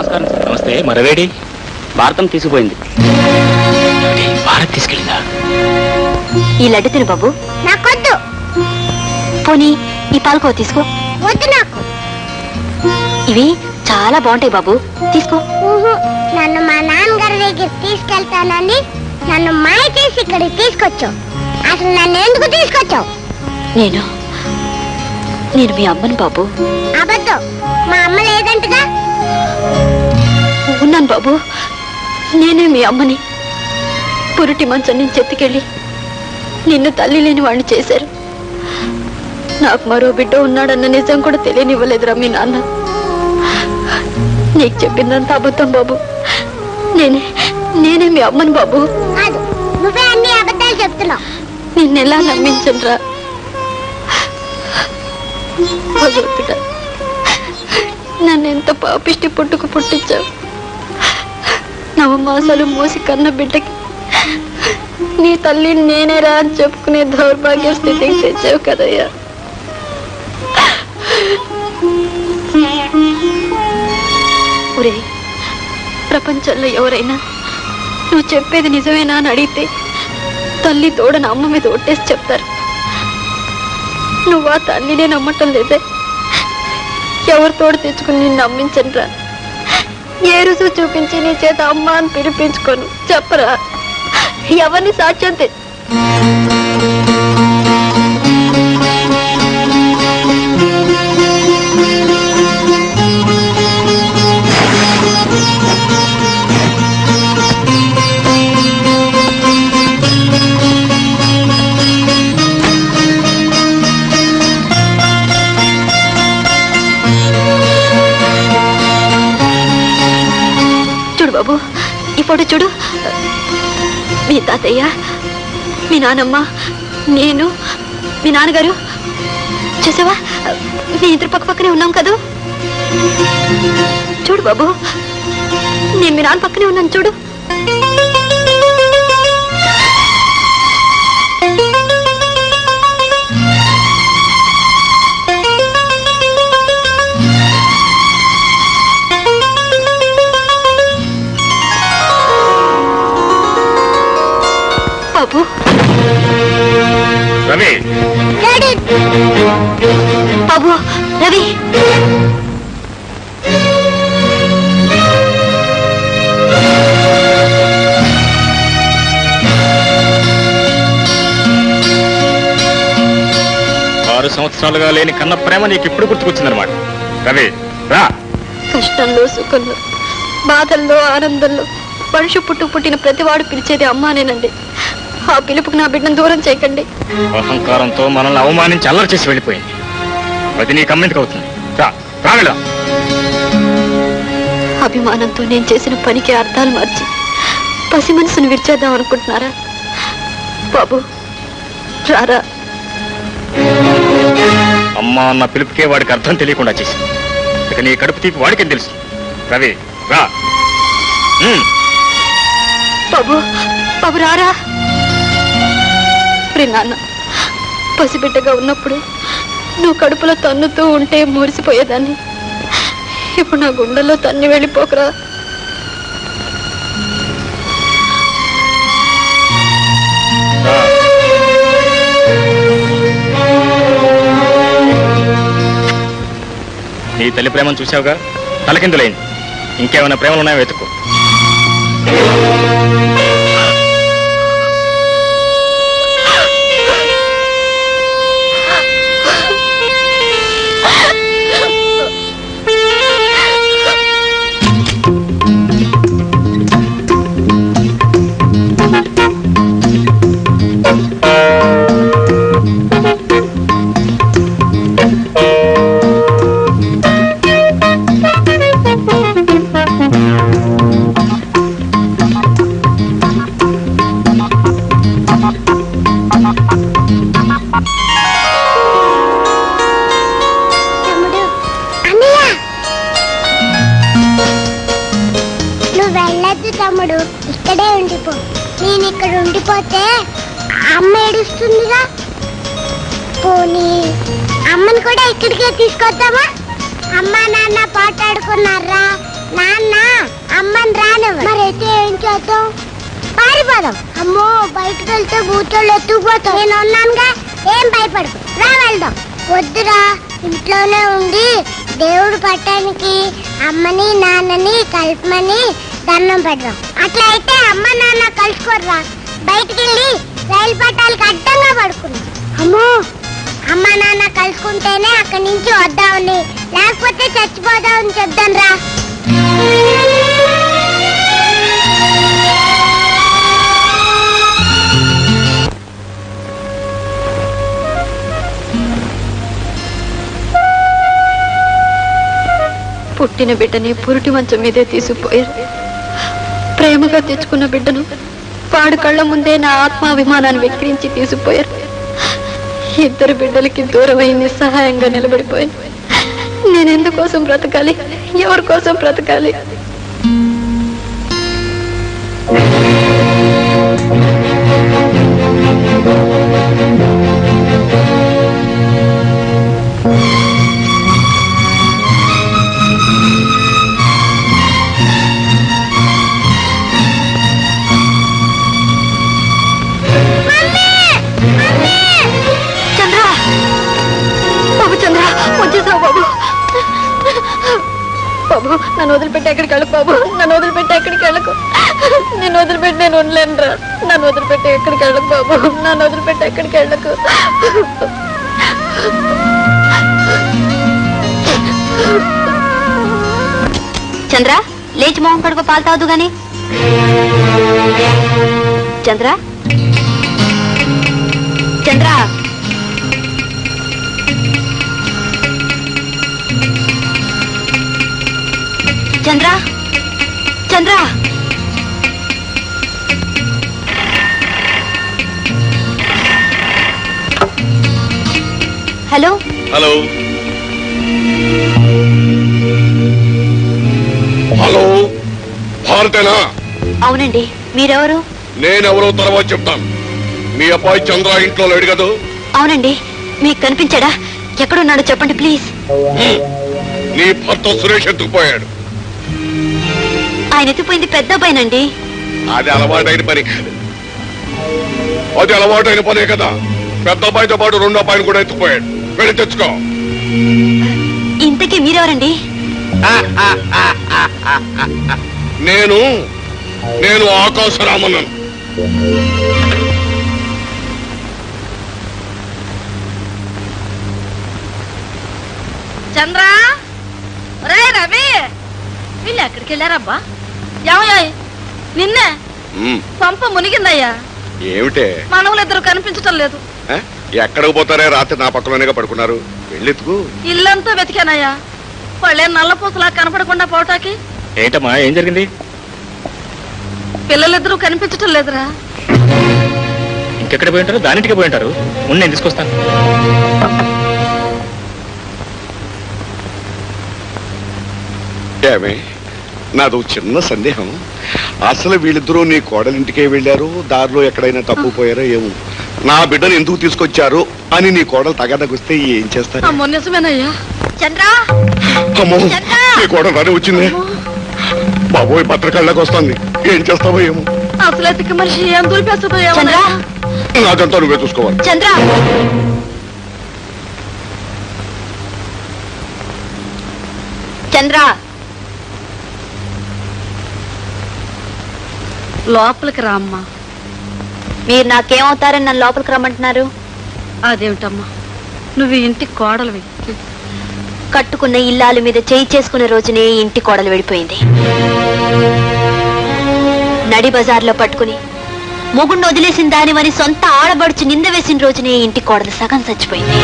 నమస్కారం. సార్ నమస్తే మరవేడి. భారతం తీసుకుపోయింది. భారత్ తీసుకెళ్ళిందా? ఈ లడ్డు తిను బాబు. నాకొద్దు. పోనీ ఈ పాలకో తీసుకో. వద్దు నాకు. ఇవి చాలా బాగుంటాయి బాబు. తీసుకో. నన్ను మా నాన్నగారి దగ్గర తీసుకెళ్తానని నన్ను మాయ చేసి ఇక్కడికి తీసుకొచ్చావు. అసలు నన్ను ఎందుకు తీసుకొచ్చావు? నేను నేను మీ అమ్మని బాబు. అబద్ధం. మా అమ్మ లేదంటగా ఉన్నాను బాబు. నేనే మీ అమ్మని. పురుటి మంచం నుంచి ఎత్తుకెళ్ళి నిన్ను తల్లి లేని వాడిని చేశారు. నాకు మరో బిడ్డ ఉన్నాడన్న నిజం కూడా తెలియనివ్వలేదురా మీ నాన్న. నీకు చెప్పిందంత అబద్ధం బాబు. నేనే నేనే మీ అమ్మని బాబు. కాదు నువ్వే అన్ని అబద్ధాలు చెప్తున్నావు. నిన్నెలా నమ్మించనురా? భగవంతుడా. నన్ను ఎంత పాపిష్టి పుట్టుకు పుట్టించావు? నవమాసాలు మోసి కన్న బిడ్డకి నీ తల్లి నేనేరా అని చెప్పుకునే దౌర్భాగ్య స్థితికి తెచ్చావు కదయ్యా. ఒరే ప్రపంచంలో ఎవరైనా నువ్వు చెప్పేది నిజమేనా అని అడిగితే తల్లి తోడని అమ్మ మీద ఒట్టేసి చెప్తారు. నువ్వు ఆ తల్లినే నమ్మటం లేదే. ఎవరి తోడు తెచ్చుకుని నిన్ను నమ్మించనురా. ఏ రుసు చూపించి నీ చేత అమ్మ అని పిలిపించుకోను. చెప్పరా. ఎవరిని సాక్ష్యం తెచ్చు ఈ చూడు. మీ తాతయ్య మీ నానమ్మ నేను మీ నాన్నగారు చూసావా? మీ ఇద్దరు పక్క పక్కనే ఉన్నాం కదూ? చూడు బాబు నేను మీ నాన్న పక్కనే ఉన్నాను చూడు. బాబు. రవి. డాడీ. బాబు రవి. ఆరు సంవత్సరాలుగా లేని కన్న ప్రేమ నీకు ఇప్పుడు గుర్తుకొచ్చిందనమాట రవి రా. కష్టంలో సుఖంలో బాధల్లో ఆనందంలో మనిషి పుట్టు పుట్టిన ప్రతివాడు పిలిచేది అమ్మానేనండి. ఆ పిలుపుకి నా బిడ్డను దూరం చేయకండి. అహంకారంతో మనల్ని అవమానించి అల్లరి చేసి వెళ్ళిపోయింది. అది నీకు అమ్మెందుకు అవుతుంది? అభిమానంతో నేను చేసిన పనికి అర్థాలు మార్చి పసి మనసును విరిచేద్దాం అనుకుంటున్నారా? బాబు రారా. అమ్మ అన్న పిలుపుకే వాడికి అర్థం తెలియకుండా చేసి ఇక నీ కడుపు తీపి వాడికేం తెలుసు? రవి రా. బాబు బాబు రారా. నాన్న. పసిబిడ్డగా ఉన్నప్పుడు నువ్వు కడుపులో తన్నుతూ ఉంటే మురిసిపోయేదాన్ని. ఇప్పుడు నా గుండెల్లో తన్ని వెళ్ళిపోకరా. నీ తల్లి ప్రేమను చూసావుగా తలకిందులైంది. ఇంకేమైనా ప్రేమలు ఉన్నాయో వెతుకో. తమ్ముడు అన్నయ్య! నువ్వు వెళ్ళొద్దు తమ్ముడు ఇక్కడే ఉండిపో. నేను ఇక్కడ ఉండిపోతే అమ్మ ఏడుస్తుందిగా. పోనీ అమ్మని కూడా ఇక్కడికే తీసుకొద్దామా? అమ్మ నాన్న పాటాడుకున్నారా నాన్న అమ్మని రానేవు మరైతే ఏం చేద్దాం? పారిపోదాం. అమ్మో బయటకు వెళ్తే భూతాలు ఎత్తుకుపోతాం నేను ఉన్నానుగా. ఏం భయపడకు. రా వెళ్దాం. వద్దురా ఇంట్లోనే ఉండి దేవుడు పట్టానికి అమ్మని నాన్నని కలపమని దండం పెడదాం. అట్లా అయితే అమ్మ నాన్న కలుసుకోర్రా. బయటికి వెళ్ళి రైలు పట్టాలకి అడ్డంగా పడుకున్నాం అమ్మో! అమ్మ నాన్న కలుసుకుంటేనే అక్కడి నుంచి వద్దామని లేకపోతే చచ్చిపోదామని చెప్దాం రా పుట్టిన బిడ్డని పురిటి మంచం మీదే తీసుకుపోయారు ప్రేమగా తెచ్చుకున్న బిడ్డను పాడు కళ్ళ ముందే నా ఆత్మాభిమానాన్ని వెక్కిరించి తీసుకుపోయారు. ఇద్దరు బిడ్డలకి దూరమై నిస్సహాయంగా నిలబడిపోయాను. నేనెందుకోసం బ్రతకాలి? ఎవరి కోసం బ్రతకాలి? బాబు నన్ను వదిలిపెట్టి ఎక్కడికి వెళ్ళకు బాబు. నన్ను వదిలిపెట్టి ఎక్కడికి వెళ్ళకు నేను వదిలిపెట్టి నేను ఉండలేనురా. నన్ను వదిలిపెట్టి ఎక్కడికి వెళ్ళకు బాబు. నన్ను వదిలిపెట్టి ఎక్కడికి వెళ్ళకు చంద్ర లేచి మొహం కడుపు పాలు తాగుదు గాని. Chandra. Chandra. Chandra? Chandra? Hello? Hello. Hello. భారతేనా? అవునండి. మీరెవరు? నేనెవరో తర్వాత చెప్తాను. మీ అబ్బాయి చంద్ర ఇంట్లో లేడు కదా? అవునండి. మీకు కనిపించాడా? ఎక్కడున్నాడో చెప్పండి ప్లీజ్. నీ భర్త సురేష్ ఎత్తుకుపోయాడు ఆయన ఎత్తిపోయింది పెద్ద అబ్బాయినండి అది అలవాటైన పని అది అలవాటైన పనే కదా. పెద్ద అబ్బాయితో పాటు రెండో అబ్బాయిని కూడా ఎత్తుకుపోయాడు. వెళ్ళి తెచ్చుకో. ఇంతకీ మీరెవరండి? నేను నేను ఆకాశరామన్నను. చంద్ర! రే రవి! వీళ్ళు ఎక్కడికి వెళ్ళారబ్బా ఏమయ్యా? నిన్నే. పంప మునిగిందయ్యా. ఏమిటే? మనవులిద్దరు కనిపించటం లేదు? ఎక్కడికి పోతారే? రాత్రి నా పక్కలోనేగా పడుకున్నారు. వెళ్ళెత్తుకు ఇల్లంతా వెతికానయ్యా. వాళ్ళే నల్లపూసలా కనపడకుండా పోటాకి ఏంటమ్మా ఏం జరిగింది? పిల్లలిద్దరూ కనిపించటం లేదురా. ఇంకెక్కడ పోయి ఉంటారు? దానింటికి పోయి ఉంటారు. ముందు నేను తీసుకొస్తాను. ఏమే? నాదో చిన్న సందేహం. అసలు వీళ్ళిద్దరూ నీ కోడలింటికే వెళ్ళారు? దారిలో ఎక్కడైనా తప్పుపోయారో ఏమో? నా బిడ్డను ఎందుకు తీసుకొచ్చారు అని నీ కోడలు తగదగొస్తే ఏం చేస్తారు? అమ్మో నిజమేనయ్యా. చంద్ర! అమ్మో చంద్ర! నీ కోడలు రాని వచ్చింది. బాబోయ్ పత్రికల్లోకి వస్తుంది. ఏం చేస్తావో ఏమో? అసలు ఎతికి మనిషి ఏం దూరిపేస్తుందో చంద్ర! ఏమో నాకంతా నువ్వే చూసుకోవాలి. చంద్ర! చంద్ర! లోపలికి రామ్మా. మీరు నాకేమవుతారని నన్ను లోపలికి రమ్మంటున్నారు? అదేమిటమ్మా? నువ్వు ఈ ఇంటికి కోడలివి కట్టుకున్న ఇల్లాల మీద చేయి చేసుకున్న రోజునే ఇంటి కోడలు వెళ్ళిపోయింది నడి బజార్లో పట్టుకుని మొగుడిని వదిలేసిన దానివని సొంత ఆడబడుచు నింద వేసిన రోజునే ఇంటి కోడలు సగం చచ్చిపోయింది.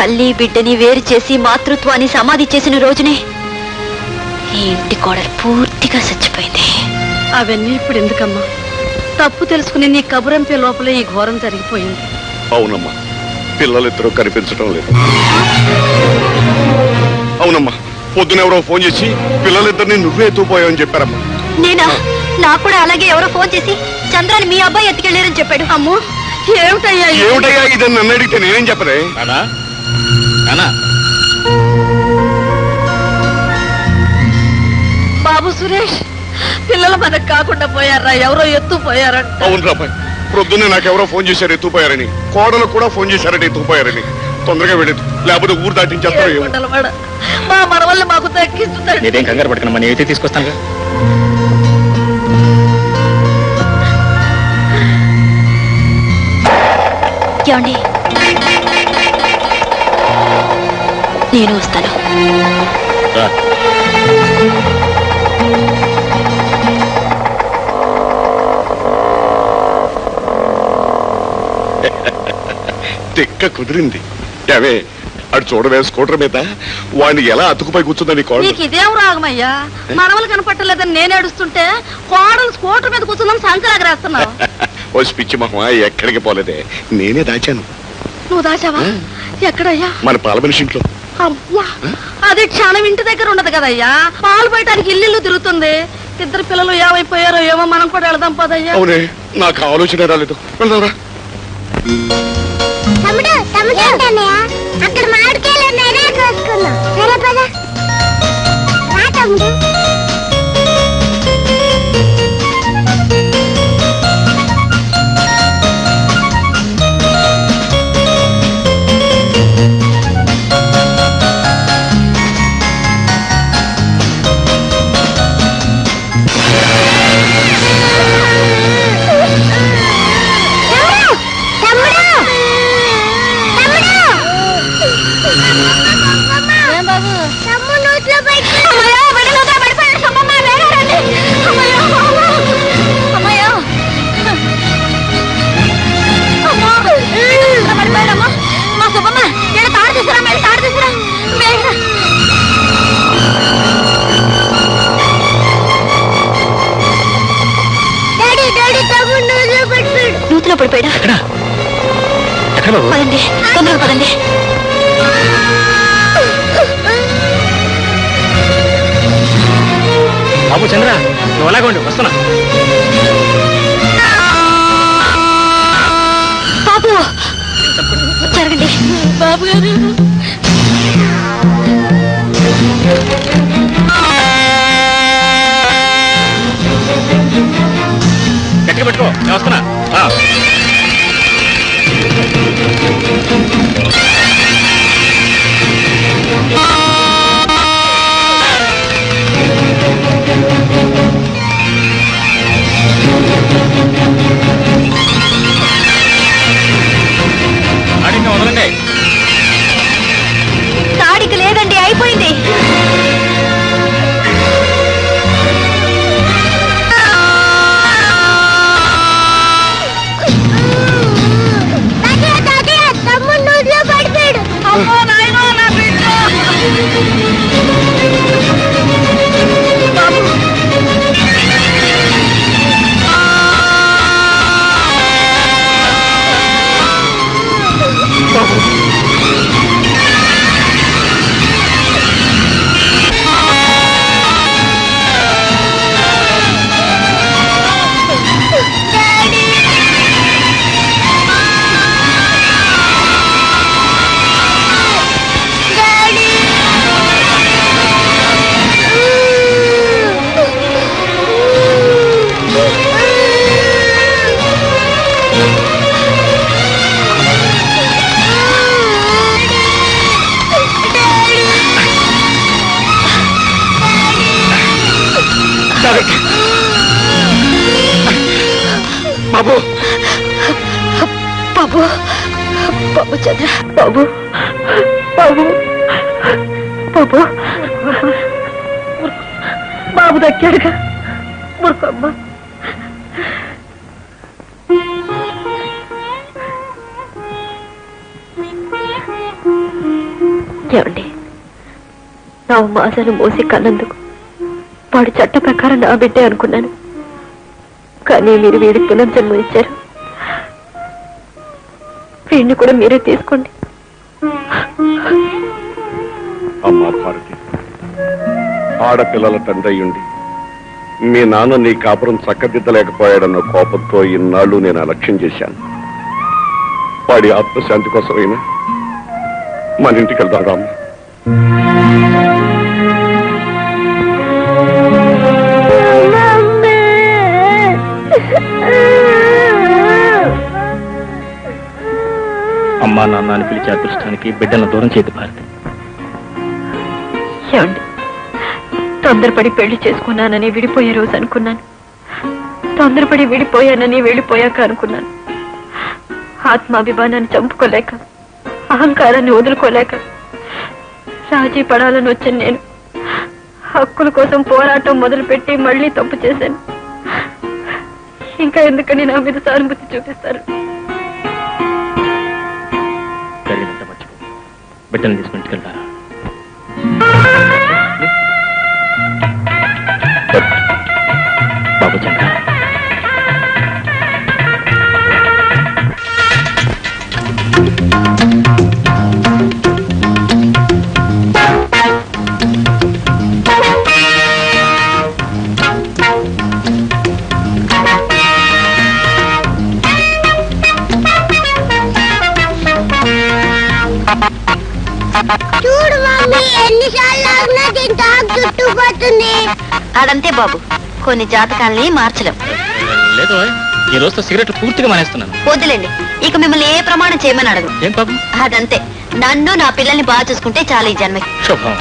తల్లి బిడ్డని వేరు చేసి మాతృత్వాన్ని సమాధి చేసిన రోజునే ఈ ఇంటి కోడలు పూర్తిగా చచ్చిపోయింది. అవన్నీ ఇప్పుడు ఎందుకమ్మా? తప్పు తెలుసుకుని నీ కబురంపే లోపలే ఈ ఘోరం జరిగిపోయింది. అవునమ్మా. పిల్లలిద్దరూ కనిపించడం లేదు. అవునమ్మా. పొద్దునెవరో ఫోన్ చేసి పిల్లలిద్దరిని నువ్వే ఎత్తుకుపోయావని చెప్పారమ్మా. నేనా? నాకు కూడా అలాగే ఎవరో ఫోన్ చేసి చంద్రాన్ని మీ అబ్బాయి ఎత్తుకెళ్ళారని చెప్పాడు. అమ్మో ఏమిటయ్యా ఇది? ఏమిటయ్యా ఇదని నన్ను అడిగితే నేనేం చెప్పరే నానా? నానా? బాబు సురేష్ పిల్లలు మనకు కాకుండా పోయారా? ఎవరో ఎత్తు పోయారంట. అవును రాబాయ్ ప్రొద్దున్నే నాకెవరో ఫోన్ చేశారు ఎత్తుపోయారని కోడలు కూడా ఫోన్ చేశారని ఎత్తుపోయారని తొందరగా వెళ్ళదు లేకపోతే ఊరు దాటించేస్తారో ఏమో. ఏమంటారు వాడు? మా మనవల్ని మాకు దక్కిస్తుందండి నీదేం కంగారు పడకనమ్మా నేనైతే తీసుకొస్తానుగా. ఏమండి? నేను వస్తాను. రా. తిక్క కుదిరింది. అవే అటు చూడవే స్కూటర్ మీద. వాడిని ఎలా అతుకుపై కూర్చుందని కోడలు? నీకు ఇదేం రాగమయ్యా? మనవలు కనపట్టలేదని నేను ఏడుస్తుంటే కోడలు స్కూటర్ మీద కూర్చున్నాం సంకరాగరేస్తున్నావు ఓ పిచ్చి మహమా ఎక్కడికి పోలేదే. నేనే దాచాను. నువ్వు దాచావా? ఎక్కడయ్యా? మన పాలమనిషి ఇంట్లో అమ్మా! అది క్షణం ఇంటి దగ్గర ఉండదు కదయ్యా. పాలు బయటానికి ఇల్లు తిరుగుతుంది. ఇద్దరు పిల్లలు ఏమైపోయారో ఏమో మనం కూడా వెళదాం పదయ్యా. అవునే నాకు ఆలోచన రాలేదు. వెళ్దాంరా. తమ్ముడు తమ్ముడు ఏంటన్నయ్య? అక్కడ మామిడికాయలు ఉన్నాయి రా కోసుకుందాం సరే పదా. రా తమ్ముడు. ఎక్కడ బాబు పదండి తొందరగా పదండి. బాబు చంద్ర నువ్వు అలాగే ఉండు వస్తున్నా. బాబు జరగండి. బాబు గారు. గట్టిగా పెట్టుకో నేను వస్తున్నా. ఆ. ఆడింకా Thank you. చంద్ర బాబు బాబు బాబు. బాబు దక్కాడుగా. మురుకమ్మ ఏమండి? నా మాసాలు మోసి కన్నందుకు వాడు చట్ట ప్రకారం నా బిడ్డే అనుకున్నాను. కానీ మీరు వీడికి పునర్జన్మ ఇచ్చారు వీడిని కూడా మీరే తీసుకోండి. అమ్మా భారతి ఆడపిల్లల తండ్రి మీ నాన్న నీ కాపురం చక్కదిద్దలేకపోయాడన్న కోపంతో ఇన్నాళ్ళు నేను అలక్ష్యం చేశాను. వాడి ఆత్మశాంతి కోసమైనా మన ఇంటికి వెళ్దాం అని పిలిచే అదృష్టానికి బిడ్డలను దూరం చేయదు భారతి. ఏమండి? తొందరపడి పెళ్ళి చేసుకున్నానని విడిపోయే రోజు అనుకున్నాను. తొందరపడి విడిపోయానని వెళ్ళిపోయాక అనుకున్నాను. ఆత్మాభిమానాన్ని చంపుకోలేక అహంకారాన్ని వదులుకోలేక రాజీ పడాలని వచ్చాను నేను. హక్కుల కోసం పోరాటం మొదలుపెట్టి మళ్ళీ తప్పు చేశాను. ఇంకా ఎందుకని నా మీద సానుభూతి చూపిస్తారు? బిడ్డను తీసుకుని ఇంటికెళ్తారా బాబు అదంతే బాబు. కొన్ని జాతకాల్ని మార్చలేం. లేదు ఈ రోజుతో సిగరెట్లు పూర్తిగా మానేస్తున్నాను. వద్దులేండి. ఇక మిమ్మల్ని ఏ ప్రమాణం చేయమని అడగను. ఏం పాపం అదంతే. నన్ను నా పిల్లల్ని బాగా చూసుకుంటే చాలు ఈ జన్మకి శుభం.